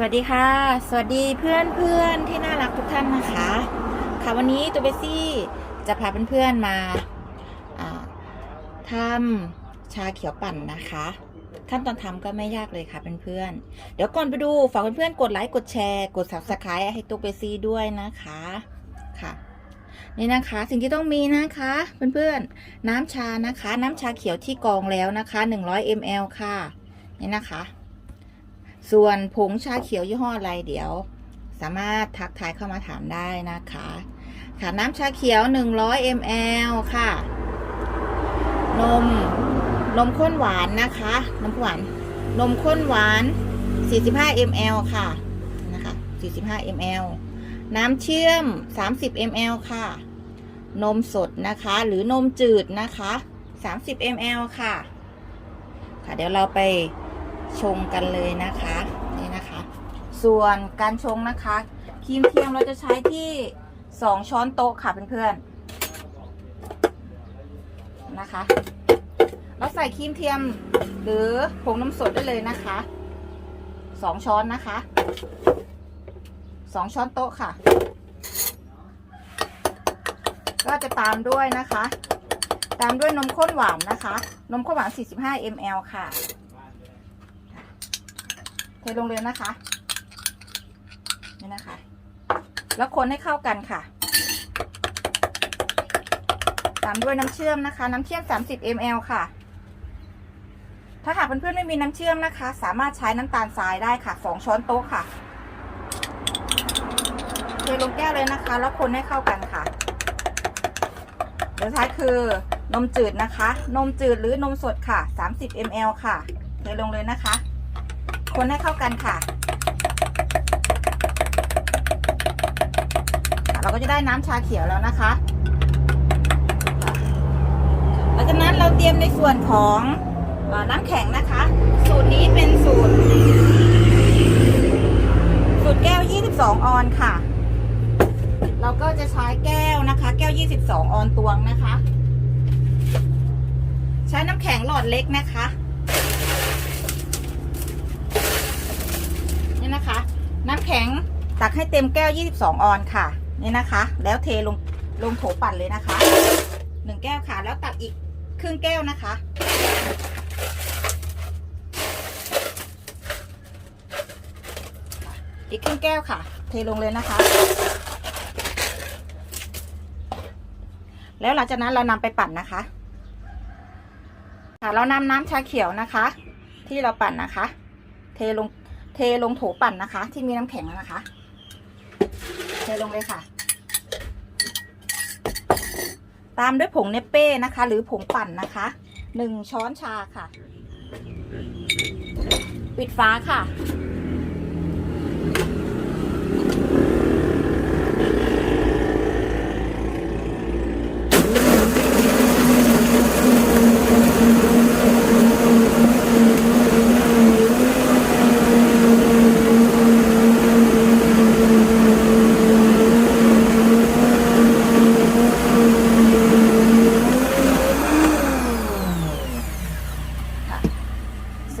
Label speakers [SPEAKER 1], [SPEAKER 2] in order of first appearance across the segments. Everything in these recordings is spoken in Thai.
[SPEAKER 1] สวัสดีค่ะ สวัสดีเพื่อนเพื่อนที่น่ารักทุกท่านนะคะ ค่ะวันนี้ตัวเบซี่จะพาเพื่อนๆมาอ่าทำชาเขียวปั่นนะคะ ขั้นตอนทำก็ไม่ยากเลยค่ะเพื่อนๆเดี๋ยวก่อนไปดูฝากเพื่อนๆกดไลค์กดแชร์กด subscribe ให้ตัวเบซี่ด้วยนะคะค่ะ นี่นะคะสิ่งที่ต้องมีนะคะเพื่อนๆน้ำชานะคะ น้ำชาเขียวที่กรองแล้วนะคะ 100 ml ค่ะ นี่นะคะ ส่วนผงชาเขียวยี่ห้ออะไรเดี๋ยว สามารถทักทายเข้ามาถามได้นะคะ ค่ะน้ำชาเขียว 100 ml ค่ะ นม นมข้นหวานนะคะ นมข้นหวาน นมข้นหวาน 45 ml ค่ะ นะคะ 45 ml น้ำเชื่อม 30 ml ค่ะ นมสดนะคะ หรือนมจืดนะคะ 30 ml ค่ะ ค่ะ เดี๋ยวเราไป ชงกันเลยนะคะนี่นะคะ ส่วนการชงนะคะครีมเทียมเราจะใช้ที่สองช้อนโต๊ะค่ะเพื่อนๆนะคะ เราใส่ครีมเทียมหรือผงน้ำสดได้เลยนะคะสองช้อนนะคะสองช้อนโต๊ะค่ะ ก็จะตามด้วยนะคะ ตามด้วยนมข้นหวานนะคะ นมข้นหวาน 45 ml ค่ะ ลงเลยนะคะ นี่นะคะ แล้วคนให้เข้ากันค่ะ ตามด้วยน้ำเชื่อมนะคะ น้ำเชื่อม 30 ml ค่ะ ถ้าหากเพื่อนๆไม่มีน้ำเชื่อมนะคะ สามารถใช้น้ำตาลทรายได้ค่ะ 2 ช้อนโต๊ะค่ะเทลงแก้วเลยนะคะ แล้วคนให้เข้ากันค่ะเดี๋ยวท้ายคือนมจืดนะคะ นมจืดหรือนมสดค่ะ 30 ml ค่ะ เทลงเลยนะคะ คนให้เข้ากันค่ะ เราก็จะได้น้ำชาเขียวแล้วนะคะหลังจากนั้นเราเตรียมในส่วนของอน้ำแข็งนะคะ สูตรนี้เป็นสูตร สูตรแก้ว 22 ออนค่ะ เราก็จะใช้แก้วนะคะ แก้ว 22 ออนตวงนะคะ ใช้น้ำแข็งหลอดเล็กนะคะ นี่นะคะ น้ำแข็ง ตักให้เต็มแก้ว 22 ออนค่ะ นี่นะคะ แล้วเทลงลงโถปั่นเลยนะคะหนึ่งแก้วค่ะ แล้วตักอีกครึ่งแก้วนะคะ อีกครึ่งแก้วค่ะ เทลงเลยนะคะ แล้วหลังจากนั้นเรานำไปปั่นนะคะ ค่ะ เรานำน้ำชาเขียวนะคะ ที่เราปั่นนะคะ เทลงเทลงโถปั่นนะคะ ที่มีน้ำแข็งนะคะ ทลงเลยค่ะ ตามด้วยผงเนปเป้นะคะ หรือผงปั่นนะคะหนึ่งช้อนชาค่ะ ปิดฟ้าค่ะ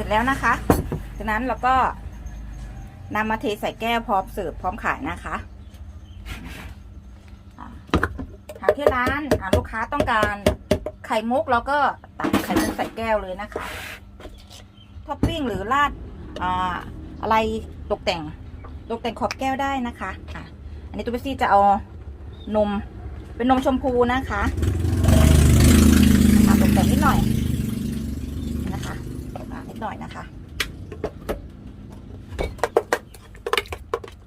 [SPEAKER 1] สร็จแล้วนะคะจากนั้นเราก็นำมาเทใส่แก้วพร้อมเสิร์ฟพร้อมขายนะคะหากที่ร้านลูกค้าต้องการไข่มุกเราก็ตักไข่มุกใส่แก้วเลยนะคะท็อปปิ้งหรือราดอะไรตกแต่งตกแต่งขอบแก้วได้นะคะอะอันนี้ตุ๊กซี่จะเอานมเป็นนมชมพูนะคะตกแต่งนิดหน่อย หน่อยนะคะ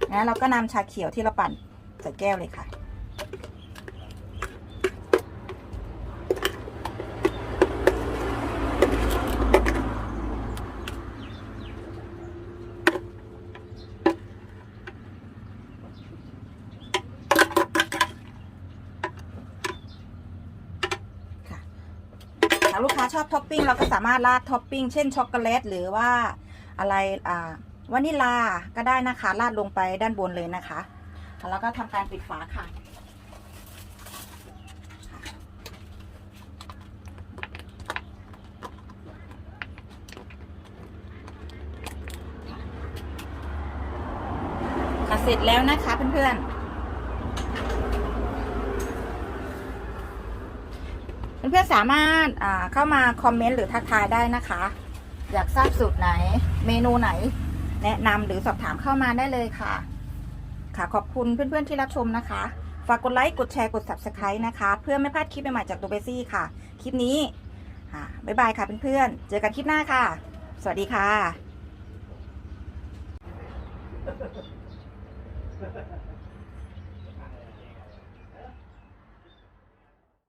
[SPEAKER 1] แล้วเราก็นำชาเขียวที่เราปั่นใส่แก้วเลยค่ะ ถ้าลูกค้าชอบท็อปปิ้งเราก็สามารถราดท็อปปิ้งเช่นช็อกโกแลตหรือว่าอะไรอ่าวานิลาก็ได้นะคะราดลงไปด้านบนเลยนะคะแล้วก็ทำการปิดฝาค่ะเสร็จแล้วนะคะเพื่อนๆ เพื่อนๆสามารถเข้ามาคอมเมนต์หรือทักทายได้นะคะ อยากทราบสูตรไหน เมนูไหน แนะนำหรือสอบถามเข้ามาได้เลยค่ะ ค่ะขอบคุณเพื่อนๆที่รับชมนะคะ ฝากกดไลค์กดแชร์กด subscribe นะคะ เพื่อไม่พลาดคลิปใหม่ๆจากตัวเบซี่ค่ะ คลิปนี้บ๊ายบายค่ะเพื่อนๆเจอกันคลิปหน้าค่ะ สวัสดีค่ะ